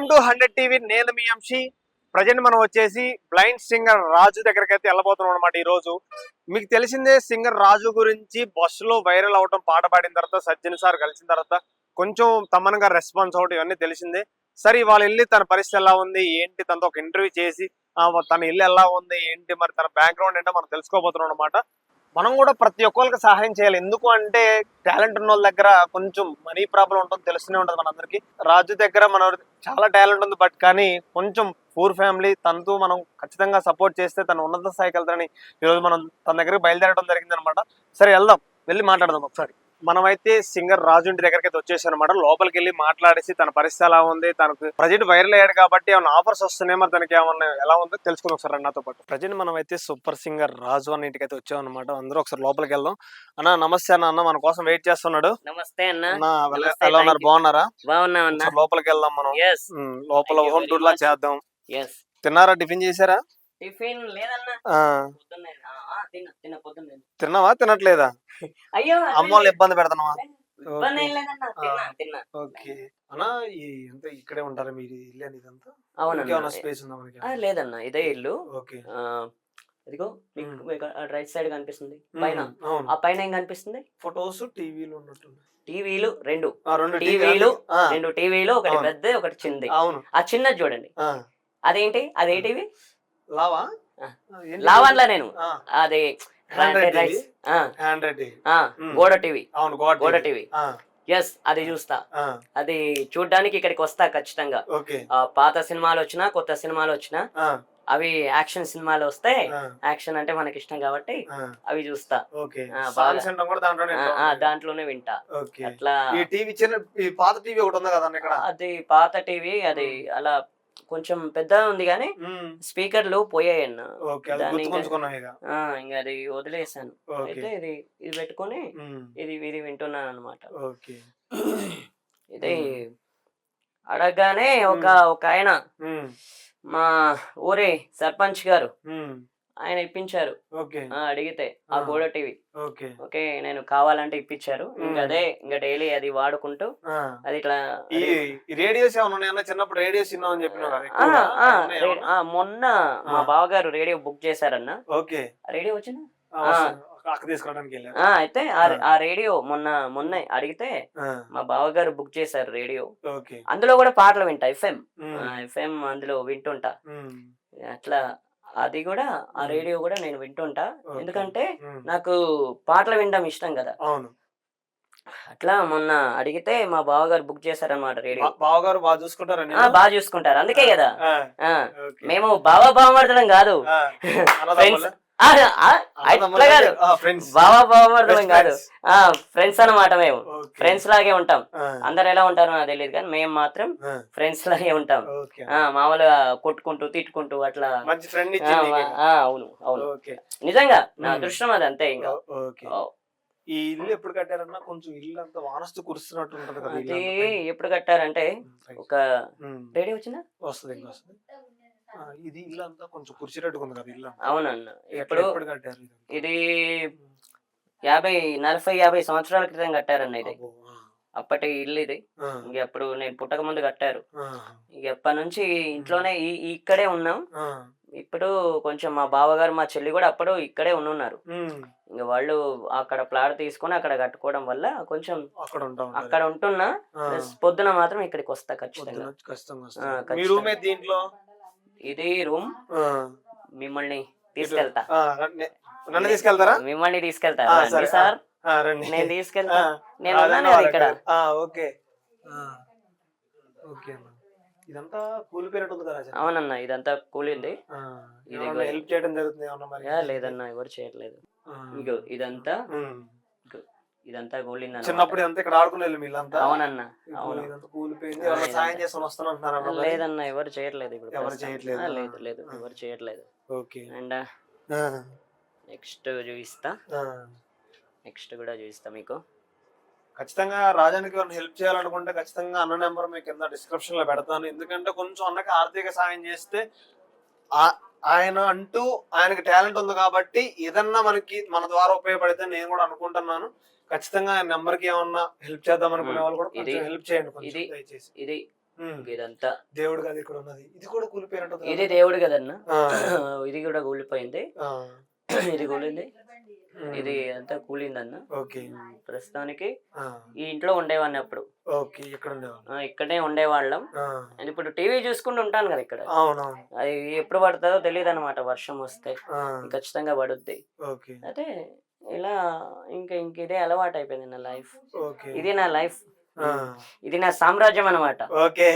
Welcome to hundred TV. నేను మీ అంశి. Present మనం వచ్చేసి బ్లైండ్ సింగర్ రాజు దగ్గరికి అయితే వెళ్ళబోతున్నాం అనమాట ఈ రోజు మీకు తెలిసిందే సింగర్ రాజు గురించి బస్సులో వైరల్ అవడం పాట పాడిన తర్వాత సజ్జన్ సార్ కలిసిన తర్వాత కొంచెం తమ్మనగా రెస్పాన్స్ అవడం ఇవన్నీ తెలిసిందే. సరే వాళ్ళు వెళ్ళి తన పరిస్థితి ఎలా ఉంది? ఏంటి తనతో ఒక ఇంటర్వ్యూ చేసి తన ఇల్లు ఎలా ఉంది? ఏంటి మరి తన బ్యాక్గ్రౌండ్ ఏంటో మనం తెలుసుకోబోతున్నాం అనమాట మనం కూడా ప్రతి ఒక్కరికి సహాయం చేయాలి. ఎందుకు అంటే టాలెంట్ ఉన్న వాళ్ళ దగ్గర కొంచెం మనీ ప్రాబ్లం ఉంటుంది తెలుస్తూనే ఉంటుంది మనందరికి. రాజు దగ్గర మన చాలా టాలెంట్ ఉంది బట్ కానీ కొంచెం పూర్ ఫ్యామిలీ తనతో మనం ఖచ్చితంగా సపోర్ట్ చేస్తే తను ఉన్నత స్థాయికి వెళ్తారని ఈరోజు మనం తన దగ్గరికి బయలుదేరడం జరిగింది అనమాట సరే వెళ్దాం. వెళ్ళి మాట్లాడదాం ఒకసారి. మనమైతే సింగర్ రాజు ఇంటి దగ్గరికి అయితే వచ్చేసాం అనమాట లోపలికి వెళ్ళి మాట్లాడేసి తన పరిస్థితి ఎలా ఉంది తనకు ప్రజెంట్ వైరల్ అయ్యాడు కాబట్టి ఏమైనా ఆఫర్స్ వస్తున్నాయి? మరి తనకి ఏమన్నా ఎలా ఉందో తెలుసుకుందాం ఒకసారి నాతో పాటు. ప్రజెంట్ మనం అయితే సూపర్ సింగర్ రాజు అన్న ఇంటికి అయితే వచ్చాం అనమాట అందరూ ఒకసారి లోపలికి వెళ్దాం అన్న నమస్తే అన్న. అన్న మన కోసం వెయిట్ చేస్తున్నాడు. నమస్తే అన్న. ఎలా- ఉన్నారు. బాగున్నారా? బాగున్నాం లోపలికి వెళ్దాం మనం. లోపల హోమ్ టూర్ లా. చేద్దాం. తిన్నారా? టిఫిన్ చేశారా? టిఫిన్ లేదన్న పొద్దున్నే. తిన్న తిన్న పొద్దున్నే తిన్నావా? తినట్లేదా? అయ్యో అమ్మ వాళ్ళు ఇబ్బంది ఓకే. అన్నా అంతా ఇక్కడే ఉంటారా మీరు ఇల్లు అనేది ఇదంతా? అవునన్న. ఇంకేమన్నా స్పేస్ ఉందా మనకి? ఆ, లేదన్న. ఇదే ఇల్లు. ఓకే. ఇదిగో రైట్ సైడ్ కనిపిస్తుంది. పైన. ఆ పైన ఏం కనిపిస్తుంది? ఫొటోస్ టీవీలు టీవీలు రెండు. ఆ, రెండు టీవీలు రెండు టీవీలు ఒకటి. పెద్ద ఒకటి చిన్నది. అవును. ఆ చిన్నది చూడండి. అదేంటి? అదే టీవీ లావా? లావన్లా నేను. అది. గోడ టీవీ అవును గోడ టీవీ. ఎస్ అది చూస్తా. అది చూడ్డానికి ఇక్కడికి వస్తా ఖచ్చితంగా. పాత సినిమాలు వచ్చినా కొత్త సినిమాలు వచ్చినా అవి యాక్షన్ సినిమాలు వస్తే యాక్షన్ అంటే మనకి ఇష్టం కాబట్టి అవి చూస్తా. దాంట్లోనే వింటా. అట్లా ఈ టీవీ పాత టీవీ ఒకటి ఉంది ఇక్కడ? అది పాత టీవీ అది అలా కొంచెం పెద్దగా ఉంది కానీ. స్పీకర్లు పోయాయి అన్న ఇంకా- అది వదిలేసాను అయితే ఇది ఇది పెట్టుకొని. ఇది ఇది వింటున్నాను అనమాట ఇది అడగగానే ఒక ఒక ఆయన. మా ఊరి సర్పంచ్ గారు. ఆయన ఇప్పించారు. అడిగితే ఆ. గోడ టీవీ. ఓకే. నేను కావాలంటే ఇప్పించారు. ఇంకా. అదే ఇంకా డైలీ అది వాడుకుంటూ. అది ఇట్లా రేడియోస్ చిన్నప్పుడు రేడియోస్ ఏమన్నా? ఆ, మొన్న మా. బావగారు రేడియో బుక్ చేశారన్న. ఓకే. రేడియో వచ్చిందా? అయితే ఆ రేడియో మొన్న మొన్న అడిగితే మా బావగారు బుక్ చేశారు రేడియో. అందులో కూడా పాటలు వింటా ఎఫ్ఎం. ఎఫ్ఎం అందులో వింటుంటా. అట్లా అది కూడా ఆ. రేడియో కూడా నేను వింటుంటా. ఎందుకంటే. నాకు పాటలు వినడం ఇష్టం కదా అవును అట్లా మొన్న అడిగితే మా బావగారు బుక్ చేశారన్నమాట రేడియో బావగారు బాగా చూసుకుంటారా బాగా చూసుకుంటారు అందుకే కదా. మేము బావ అన్నదమ్ములా? అట్లా కాదు బావ కాదు. ఫ్రెండ్స్ అన్నమాట మేము. ఫ్రెండ్స్ లాగే ఉంటాం. అందరు ఎలా ఉంటారో నాకు తెలియదు కానీ మేము మాత్రం ఫ్రెండ్స్ లాగే ఉంటాం. మామూలుగా కొట్టుకుంటూ తిట్టుకుంటూ అట్లా. అవును అవును. నిజంగా నా మ్మ్. అదృష్టం అది అంతే ఇంకా. ఓకే ఓ, ఈ ఇల్లు ఎప్పుడు కట్టారన్నా కొంచెం ఇల్లు అంతా వానస్తూ కురుస్తున్నట్టు ఉంటది. ఎప్పుడు కట్టారంటే రైట్. ఒక ఉమ్, రేడియో వచ్చిందా? వస్తుంది ఇంకా వస్తుంది. ఇది ఇల్లు అంతా కొంచెం ఉంది కదా ఇల్లు. అవునన్న. కట్టారు ఇది? యాభై నలభై యాభై సంవత్సరాల క్రితం కట్టారన్న ఇది. అప్పటి ఇల్లు ఇది. ఇంక అప్పుడు నేను పుట్టక ముందు కట్టారు. ఇక ఎప్పటి నుంచి ఇంట్లోనే ఇక్కడే ఉన్నాం. ఇప్పుడు కొంచెం మా బావగారు మా చెల్లి కూడా అప్పుడు ఇక్కడే ఉన్నారు ఇంకా వాళ్ళు అక్కడ ప్లాట్ తీసుకొని అక్కడ కట్టుకోవడం వల్ల కొంచెం అక్కడ ఉంటాం అక్కడ ఉంటున్నా. పొద్దున మాత్రం ఇక్కడికి వస్తా ఖచ్చితంగా. ఇది రూమ్. మిమ్మల్ని తీసుకెళ్తా. నన్ను తీసుకెళ్తారా? మిమ్మల్ని తీసుకెళ్తా. సరే. నేను తీసుకెళ్తా. నేను ఉన్నాను ఇక్కడ. ఓకే. ఓకే అన్న. ఇదంతా కూలిపోయినట్టు ఉంది కదా? అవునన్న ఇదంతా కూలింది ఇది హెల్ప్ చేయడం జరుగుతుంది లేదన్న ఎవరు చేయట్లేదు. ఇదంతా. ఇదంతా కూలింది చిన్నప్పుడు ఇదంతా ఇక్కడ ఆడుకునే వీళ్ళంతా. అవునన్న ఇప్పుడు అవును. ఇదంతా కూలిపోయింది. ఎవరైనా సాయం వస్తానంటున్నారా మరి? లేదన్న ఎవరు చేయట్లేదు ఇప్పుడు ఎవరు ప్రస్తుతం. చేయట్లేదు. ఆ, లేదు లేదు ఆ. ఎవరు చేయట్లేదు. ఓకే. అండ్ నెక్స్ట్ చూపిస్తా. నెక్స్ట్ కూడా చూపిస్తా మీకు. ఖచ్చితంగా రాజానికి ఎవరైనా హెల్ప్ చేయాలనుకుంటే ఖచ్చితంగా అన్న నెంబర్ మీకు కింద డిస్క్రిప్షన్లో పెడతాను. ఎందుకంటే కొంచెం అన్నకి ఆర్థిక సాయం చేస్తే ఆ- ఆయన అంటూ ఆయనకి టాలెంట్ ఉంది కాబట్టి ఏదన్నా మనకి మన ద్వారా ఉపయోగపడితే నేను కూడా అనుకుంటున్నాను. ఖచ్చితంగా నెంబర్కి ఏమన్నా హెల్ప్ చేద్దాం అనుకునే వాళ్ళు కూడా కొంచెం ఇది- హెల్ప్ చేయండి కొంచెం ఇది- దయచేసి. ఇది. ఇదంతా దేవుడు కాదు ఇక్కడ ఉన్నది. ఇది కూడా కూలిపోయినట్టు ఇది దేవుడు కదన్న? ఇది కూడా కూలిపోయింది. ఇది కూలింది. ఇది అంతా కూలిందన్న. ఓకే. ప్రస్తుతానికి ఈ ఇంట్లో ఉండేవాడిని అప్పుడు. ఓకే ఇక్కడ ఇక్కడే ఉండేవాళ్ళం. ఇప్పుడు టీవీ చూసుకుంటూ ఉంటాను కదా ఇక్కడ. అది ఎప్పుడు పడుతుందో తెలియదు అనమాట వర్షం వస్తే. ఖచ్చితంగా పడుద్ది. ఓకే. అయితే ఇలా ఇంకా ఇంక ఇదే అలవాటు అయిపోయింది నా లైఫ్. ఇది నా లైఫ్. ఇది నా సామ్రాజ్యం అనమాట ఓకే.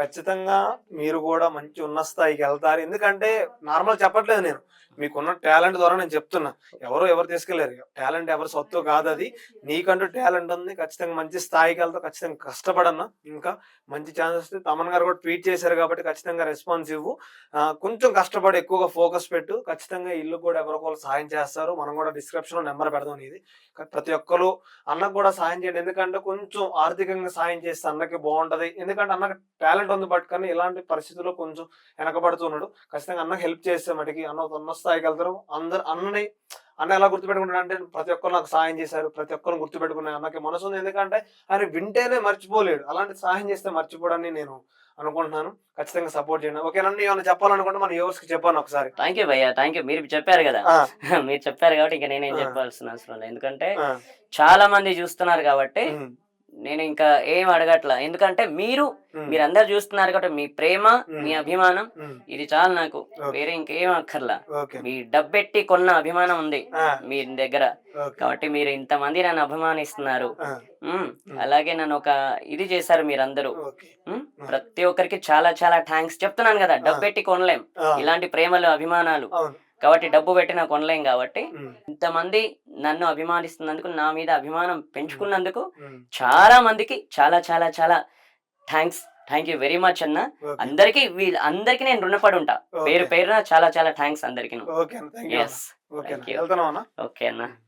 ఖచ్చితంగా మీరు కూడా మంచి ఉన్న స్థాయికి వెళ్తారు. ఎందుకంటే నార్మల్ చెప్పట్లేదు నేను. మీకున్న టాలెంట్ ద్వారా నేను చెప్తున్నా. ఎవరు ఎవరు తీసుకెళ్ళేరు. టాలెంట్ ఎవరు సొత్తు కాదు అది. నీకంటూ టాలెంట్ ఉంది. ఖచ్చితంగా మంచి స్థాయికి వెళ్తా. ఖచ్చితంగా కష్టపడన్నా ఇంకా మంచి ఛాన్సెస్ తమన్ గారు కూడా ట్వీట్ చేశారు కాబట్టి ఖచ్చితంగా రెస్పాన్స్ ఇవ్వు. కొంచెం కష్టపడి ఎక్కువగా ఫోకస్ పెట్టు. ఖచ్చితంగా ఇల్లు కూడా ఎవరో ఒకరు సాయం చేస్తారు. మనం కూడా డిస్క్రిప్షన్లో నెంబర్ పెడదాం ఇది ప్రతి ఒక్కరు అన్నకు కూడా సాయం చేయండి. ఎందుకంటే కొంచెం ఆర్థికంగా సాయం చేస్తే అన్నకి బాగుంటది. ఎందుకంటే అన్నకు టాలెంట్ ఉంది బట్ కానీ ఇలాంటి పరిస్థితుల్లో కొంచెం వెనకబడుతున్నాడు ఖచ్చితంగా అన్నకి హెల్ప్ చేస్తే మటుకి అన్న ఉన్న స్థాయికి వెళ్తారు. అందరు అన్నని అన్న ఎలా గుర్తుపెట్టుకుంటాడు అంటే ప్రతి ఒక్కరు నాకు సాయం చేశారు ప్రతి ఒక్కరు గుర్తుపెట్టుకున్నాను అన్నకి మనసు ఉంది. ఎందుకంటే ఆయన వింటేనే మర్చిపోలేడు. అలాంటి సాయం చేస్తే మర్చిపోడని నేను అనుకుంటున్నాను. ఖచ్చితంగా సపోర్ట్ చేయండి. ఓకే నన్ను ఏమైనా చెప్పాలనుకుంటే మన యూవర్స్కి చెప్పాను ఒకసారి. థ్యాంక్ యూ భయ్యా. Thank you. మీరు చెప్పారు కదా. మీరు చెప్పారు కాబట్టి ఇంకా నేనేం. చెప్పాల్సిన అవసరం లేదు. ఎందుకంటే చాలా మంది చూస్తున్నారు కాబట్టి నేను ఇంకా ఏం అడగట్లా. ఎందుకంటే మీరు మీరందరు చూస్తున్నారు కాబట్టి మీ ప్రేమ. మీ అభిమానం ఇది చాలు నాకు. వేరే ఇంకేం అక్కర్లా. మీ డబ్బెట్టి కొన్న అభిమానం ఉంది మీ దగ్గర. కాబట్టి మీరు ఇంతమంది నన్ను అభిమానిస్తున్నారు. అలాగే నన్ను ఒక ఇది చేశారు మీరందరూ. ప్రతి ఒక్కరికి చాలా చాలా థ్యాంక్స్ చెప్తున్నాను కదా డబ్బెట్టి కొనలేం. ఇలాంటి ప్రేమలు అభిమానాలు. కాబట్టి డబ్బు పెట్టి నాకు కొనలేం కాబట్టి ఇంతమంది నన్ను అభిమానిస్తున్నందుకు నా మీద అభిమానం పెంచుకున్నందుకు చాలా మందికి చాలా చాలా చాలా thanks. Thank you very much అన్న. అందరికి వీళ్ళ అందరికి నేను రుణపడి ఉంటా. పేరు పేరున చాలా చాలా థ్యాంక్స్ అందరికి ఓకే అన్న.